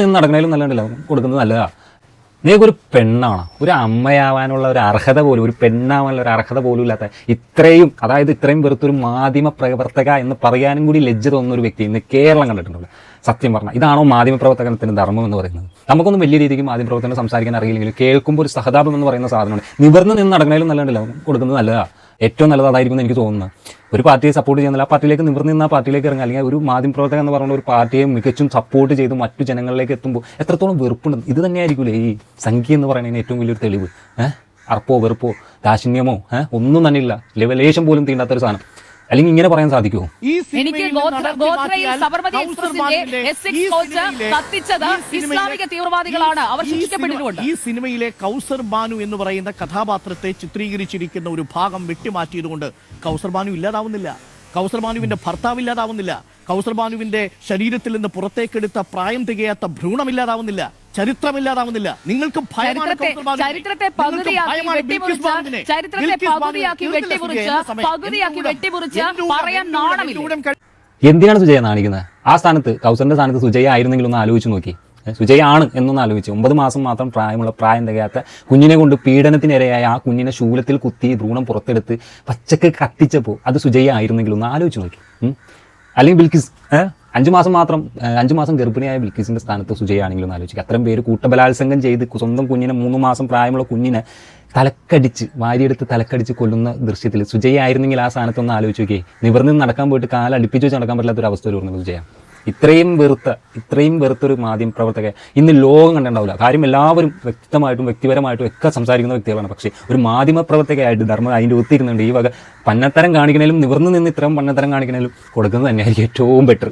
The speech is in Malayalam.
നിന്ന് നടക്കണേലും നല്ലതല്ല കൊടുക്കുന്നത് നല്ലതാണ് നീക്ക് ഒരു പെണ്ണാണ്? ഒരു അമ്മയാവാനുള്ള ഒരു അർഹത പോലും ഒരു പെണ്ണാവാനുള്ള ഒരു അർഹത പോലും ഇല്ലാത്ത ഇത്രയും അതായത് ഇത്രയും വെറുത്തൊരു മാധ്യമ പ്രവർത്തക എന്ന് പറയാനും കൂടി ലജ്ജ തോന്നുന്ന ഒരു വ്യക്തി ഇന്ന് കേരളം കണ്ടിട്ടുണ്ടല്ലോ സത്യം പറഞ്ഞാൽ ഇതാണോ മാധ്യമ പ്രവർത്തനത്തിന്റെ ധർമ്മം എന്ന് പറയുന്നത്? നമുക്കൊന്നും വലിയ രീതിക്ക് മാധ്യമ പ്രവർത്തനം സംസാരിക്കാൻ അറിയില്ലെങ്കിലും കേൾക്കുമ്പോൾ ഒരു സഹതാപം എന്ന് പറയുന്ന സാധനമാണ്. നിവർന്ന് നിന്ന് നടക്കണേലും നല്ലതല്ല കൊടുക്കുന്നത് നല്ലതാ. ഏറ്റവും നല്ലത് അതായിരിക്കും എനിക്ക് തോന്നുന്നത്. ഒരു പാർട്ടിയെ സപ്പോർട്ട് ചെയ്യുന്നില്ല ആ പാർട്ടിയിലേക്ക് നിവർന്നു നിന്ന് ആ പാർട്ടിയിലേക്ക് ഇറങ്ങുക. അല്ലെങ്കിൽ ഒരു മാധ്യമ പ്രവർത്തകൻ എന്ന് പറയുന്ന ഒരു പാർട്ടിയെ മികച്ചും സപ്പോർട്ട് ചെയ്ത് മറ്റു ജനങ്ങളിലേക്ക് എത്തുമ്പോൾ എത്രത്തോളം വെറുപ്പുണ്ട്. ഇത് തന്നെയായിരിക്കില്ലേ ഈ സംഖ്യ എന്ന് പറയുന്നതിന് ഏറ്റവും വലിയൊരു തെളിവ്. ഏഹ്? അർപ്പോ വെറുപ്പോ ദാശിന്യമോ ഏഹ്? ഒന്നും തന്നെ ഇല്ല. ലെവലേശം പോലും തീണ്ടാത്തൊരു സാധനം. അല്ലെങ്കിൽ ഇങ്ങനെ പറയാൻ സാധിക്കുമോ ഈ എനിക്ക് സിനിമയിൽ ഗോത്ര- ഗോത്രയിൽ മാറ്റിയാൽ സബർമതി കൗസർ എക്സ്പ്രസിന്റെ എസ് കോച്ച് സിനിമയിലെ- കത്തിച്ചത് ഇസ്ലാമിക തീവ്രവാദികളാണ്. അവർ ഈ ഈ സിനിമയിലെ കൗസർ ബാനു എന്ന് പറയുന്ന കഥാപാത്രത്തെ ചിത്രീകരിച്ചിരിക്കുന്ന ഒരു ഭാഗം വെട്ടിമാറ്റിയതുകൊണ്ട് കൗസർ ബാനു ഇല്ലാതാവുന്നില്ല. കൗസർ ബാനുവിന്റെ ഭർത്താവ് ഇല്ലാതാവുന്നില്ല. കൗസർ ബാനുവിന്റെ ശരീരത്തിൽ നിന്ന് പുറത്തേക്കെടുത്ത പ്രായം തികയാത്ത ഭ്രൂണമില്ലാതാവുന്നില്ല ചരിത്രമില്ലാതാവുന്നില്ല. നിങ്ങൾക്ക് ചരിത്രത്തെ. ചരിത്രത്തെ പകുതിയാക്കി പകുതിയാക്കി വെട്ടിമുറിച്ച്. പകുതിയാക്കി വെട്ടിമുറിച്ച് പറയാൻ നാണമില്ല. എന്തിനാണ് സുജയ നാണിക്കുന്നത്? ആ സ്ഥാനത്ത് കൗസറിന്റെ സ്ഥാനത്ത് സുജയ ആയിരുന്നെങ്കിൽ ഒന്ന് ആലോചിച്ച് നോക്കി. സുജയാണ് സുജയ ആണ് എന്നൊന്ന് ആലോചിച്ചു. ഒമ്പത് മാസം മാത്രം പ്രായമുള്ള പ്രായം തികയാത്ത കുഞ്ഞിനെ കൊണ്ട് പീഡനത്തിനിരയായ ആ കുഞ്ഞിനെ ശൂലത്തിൽ കുത്തി ഭ്രൂണം പുറത്തെടുത്ത് പച്ചക്ക് കത്തിച്ചപ്പോൾ അത് സുജയ ആയിരുന്നെങ്കിൽ ഒന്ന് ആലോചിച്ച് നോക്കി. അല്ലെങ്കിൽ ബിൽക്കിസ് ഏ, അഞ്ച് മാസം മാത്രം അഞ്ചു മാസം ഗർഭിണിയായ ബിൽക്കിസിന്റെ സ്ഥാനത്ത് സുജയാണെങ്കിലും ആലോചിക്കുക അത്രയും പേര് കൂട്ടബലാത്സംഗം ചെയ്ത് സ്വന്തം കുഞ്ഞിനെ മൂന്ന് മാസം പ്രായമുള്ള കുഞ്ഞിനെ തലക്കടിച്ച് വാരിയെടുത്ത് തലക്കടിച്ച് കൊല്ലുന്ന ദൃശ്യത്തിൽ സുജയായിരുന്നെങ്കിൽ ആ സ്ഥാനത്ത് ഒന്ന് ആലോചിച്ച് നോക്കിയേ നിവർന്ന് നടക്കാൻ പോയിട്ട് കാലടിപ്പിച്ച് വെച്ച് നടക്കാൻ പറ്റാത്ത ഒരു അവസ്ഥ വരുന്നത് സുജയ. ഇത്രയും വെറുത്ത ഇത്രയും വെറുത്തൊരു മാധ്യമ പ്രവർത്തക ഇന്ന് ലോകം കണ്ടിട്ടുണ്ടാവില്ല. കാര്യം എല്ലാവരും വ്യക്തമായിട്ടും വ്യക്തിപരമായിട്ടും ഒക്കെ സംസാരിക്കുന്ന വ്യക്തികളാണ്. പക്ഷേ ഒരു മാധ്യമ പ്രവർത്തകയായിട്ട് ധർമ്മം അതിന്റെ ഒത്തിരുന്നുണ്ട് ഈ വക പന്നത്തരം കാണിക്കണേലും നിവർന്നു നിന്ന് ഇത്രയും പന്നത്തരം കാണിക്കണേലും കൊടുക്കുന്നത് തന്നെയായിരിക്കും ഏറ്റവും ബെറ്റർ